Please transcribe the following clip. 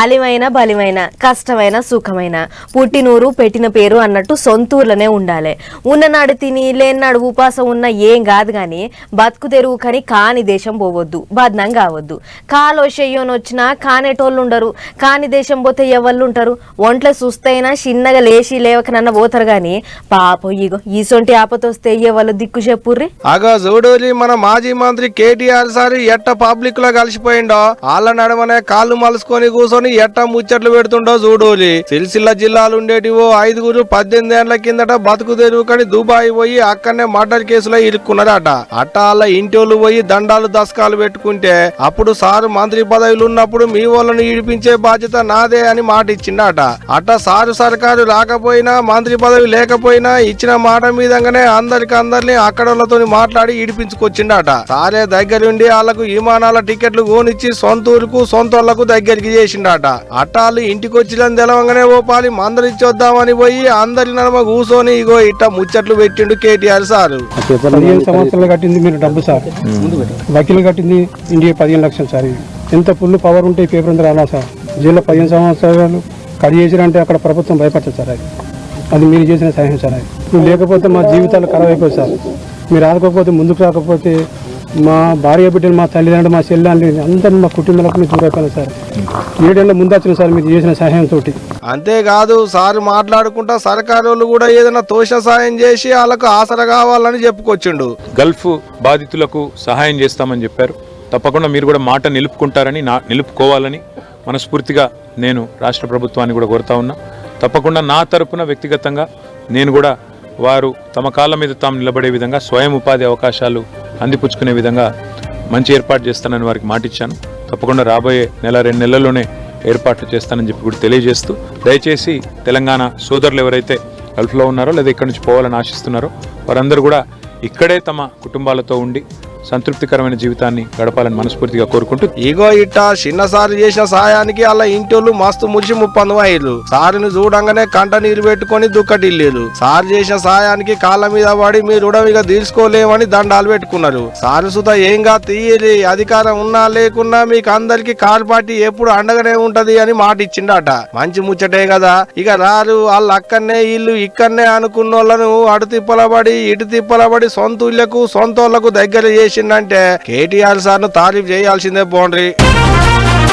అలిమైన బలిమైన కష్టమైన సుఖమైన. పుట్టినూరు పెట్టిన పేరు అన్నట్టు సొంతూర్లోనే ఉండాలి. ఉన్ననాడు తిని లేనాడు ఉపాసం ఉన్న ఏం కాదు గాని బతుకు తెరువు కని కాని దేశం పోవద్దు బద్నం కావద్దు. కాలో చెయ్యోని వచ్చినా కానేటోళ్ళు ఉండరు కాని దేశం పోతే ఎవళ్ళు ఉంటారు ఒంట్లో సుస్తైనా చిన్నగా లేచి లేవకనన్న పోతారు కానీ పాపం ఇగో ఈసొంటి ఆపతొస్తే ఎవళ్ళు దిక్కు చెప్పుర్రి? అగో చూడోలి మన మాజీ మంత్రి కేటీఆర్ సారి ఎట్ట పబ్లిక్లో కలిసిపోయిండో వాళ్ళ నడమనే కాళ్ళు మలుసుకొని కూర్చొని ఎట్ట ముచ్చట్లు పెడుతుండో చూడోలి సిరిసిల్ల జిల్లాలు ఉండేటివో ఐదుగురు పద్దెనిమిది ఏళ్ళ కిందట బతుకు తెరువుకని దుబాయ్ పోయి అక్కడనే మర్డర్ కేసులో ఇరుక్కున్నారట. అట్ట వాళ్ళ ఇంటోళ్ళు పోయి దండాలు దశకాలు పెట్టుకుంటే అప్పుడు సారు మంత్రి పదవిలు ఉన్నప్పుడు మీ వాళ్ళని ఈడిపించే బాధ్యత నాదే అని మాట ఇచ్చిండట. అట్ట సారు సర్కారు రాకపోయినా మంత్రి పదవి లేకపోయినా ఇచ్చిన మాట మీదంగానే అందరికి అందరిని అక్కడోళ్ళతో మాట్లాడి ఈడిపించుకొచ్చిండట సారే దగ్గరుండి వాళ్ళకు విమానాల టికెట్లు కోనిచ్చి సొంత ఊరుకు సొంత దగ్గరికి చేసిండట. అట్టాలు ఇంటికి వచ్చిన తెలవంగానే ఓ పాలి మందలిచ్చొద్దామని పోయి అందరి నడమ కూసోని ఇగో ఇట్ట ముచ్చట్లు పెట్టిండు కేటీఆర్ సార్. పదిహేను సంవత్సరాలు కట్టింది మీరు డబ్బు సార్. వకీలు కట్టింది ఇండియా పదిహేను లక్షలు సార్. ఎంత ఫుల్ పవర్ ఉంటే పేపర్ అంతా రాలా సార్. జైల్లో పదిహేను సంవత్సరాలు కట్ చేసిరంటే అక్కడ ప్రభుత్వం భయపడుతుంది సార్ అది. అది మీరు చేసిన సహాయం సార్ అది. నువ్వు లేకపోతే మా జీవితాలు ఖరాబ్ అయిపోయి సార్. మీరు ఆదుకోకపోతే ముందుకు రాకపోతే మా భార్య బిడ్డలు మా తల్లిదండ్రులు మా చెల్లెళ్ళు అందరిని మా కుటుంబాలకు మీరు సార్. ఏడేళ్ళ ముందు వచ్చిన సార్ మీరు చేసిన సహాయంతో అంతేకాదు సార్ మాట్లాడుకుంటా సర్కారోళ్ళు కూడా ఏదైనా తోష సాయం చేసి వాళ్ళకు ఆసర కావాలని చెప్పుకొచ్చిండు. గల్ఫ్ బాధితులకు సహాయం చేస్తామని చెప్పారు. తప్పకుండా మీరు కూడా మాట నిలుపుకుంటారని నా నిలుపుకోవాలని మనస్ఫూర్తిగా నేను రాష్ట్ర ప్రభుత్వాన్ని కూడా కోరుతా ఉన్నా. తప్పకుండా నా తరపున వ్యక్తిగతంగా నేను కూడా వారు తమ కాళ్ళ మీద తాము నిలబడే విధంగా స్వయం ఉపాధి అవకాశాలు అందిపుచ్చుకునే విధంగా మంచి ఏర్పాటు చేస్తానని వారికి మాటిచ్చాను. తప్పకుండా రాబోయే నెల రెండు నెలల్లోనే ఏర్పాట్లు చేస్తానని చెప్పి కూడా తెలియజేస్తూ దయచేసి తెలంగాణ సోదరులు ఎవరైతే గల్ఫ్లో ఉన్నారో లేదా ఇక్కడి నుంచి పోవాలని ఆశిస్తున్నారో వారందరూ కూడా ఇక్కడే తమ కుటుంబాలతో ఉండి సంతృప్తికరమైన జీవితాన్ని గడపాలని మనస్ఫూర్తిగా కోరుకుంటూ ఇగో ఇట్ట చిన్న సారు చేసిన సాయానికి అలా ఇంటోళ్ళు మస్తు ముడిచి ముప్పందు అయ్యారు సారిని చూడంగానే కంట నీరు పెట్టుకొని దుక్కటిల్లేరు సారు చేసిన సాయానికి కాళ్ళ మీద పడి మీరు ఇక తీర్చుకోలేమని దండాలు పెట్టుకున్నారు. సారు సుత ఏంగా తీయలి అధికారం ఉన్నా లేకున్నా మీకు అందరికి కార్ పార్టీ ఎప్పుడు అండగానే ఉంటది అని మాట ఇచ్చిండట. మంచి ముచ్చటే కదా. ఇక రారు వాళ్ళు అక్కడనే ఇల్లు ఇక్కడనే అనుకున్న వాళ్ళను అటు తిప్పలబడి ఇటు తిప్పలబడి సొంత ఇళ్ళకు సొంత దగ్గర చేసి చేసిందంటే కేటీఆర్ సార్ను తారీఫ్ చేయాల్సిందే పోండ్రి